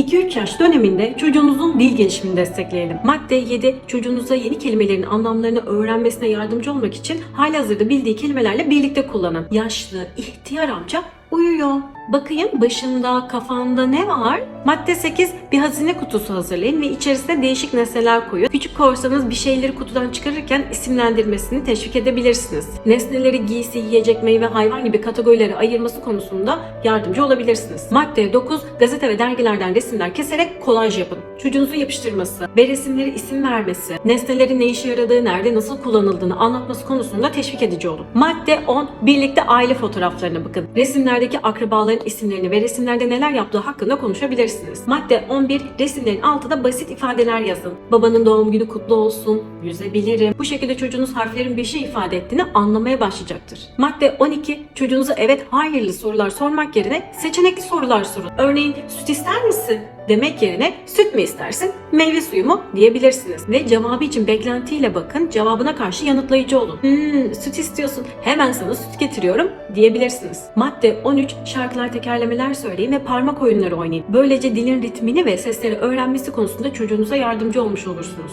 2-3 yaş döneminde çocuğunuzun dil gelişimini destekleyelim. Madde 7 çocuğunuza yeni kelimelerin anlamlarını öğrenmesine yardımcı olmak için halihazırda bildiği kelimelerle birlikte kullanın. Yaşlı, ihtiyar amca uyuyor. Bakayım başında, kafanda ne var? Madde 8 bir hazine kutusu hazırlayın ve içerisine değişik nesneler koyun. Küçük korsanız bir şeyleri kutudan çıkarırken isimlendirmesini teşvik edebilirsiniz. Nesneleri giysi, yiyecek, meyve, hayvan gibi kategorilere ayırması konusunda yardımcı olabilirsiniz. Madde 9 gazete ve dergilerden resimler keserek kolaj yapın. Çocuğunuzun yapıştırması ve resimleri isim vermesi, nesnelerin ne işe yaradığı, nerede nasıl kullanıldığını anlatması konusunda teşvik edici olun. Madde 10 birlikte aile fotoğraflarına bakın. Resimlerdeki akrabaların isimlerini ve resimlerde neler yaptığı hakkında konuşabilirsiniz. Madde 11 resimlerin altına basit ifadeler yazın. Babanın doğum günü kutlu olsun, yüzebilirim. Bu şekilde çocuğunuz harflerin bir şey ifade ettiğini anlamaya başlayacaktır. Madde 12 çocuğunuza evet hayırlı sorular sormak yerine seçenekli sorular sorun. Örneğin süt ister misin? Demek yerine süt mü istersin, meyve suyu mu diyebilirsiniz. Ve cevabı için beklentiyle bakın, cevabına karşı yanıtlayıcı olun. Hmm, süt istiyorsun, hemen sana süt getiriyorum diyebilirsiniz. Madde 13, şarkılar, tekerlemeler söyleyin ve parmak oyunları oynayın. Böylece dilin ritmini ve sesleri öğrenmesi konusunda çocuğunuza yardımcı olmuş olursunuz.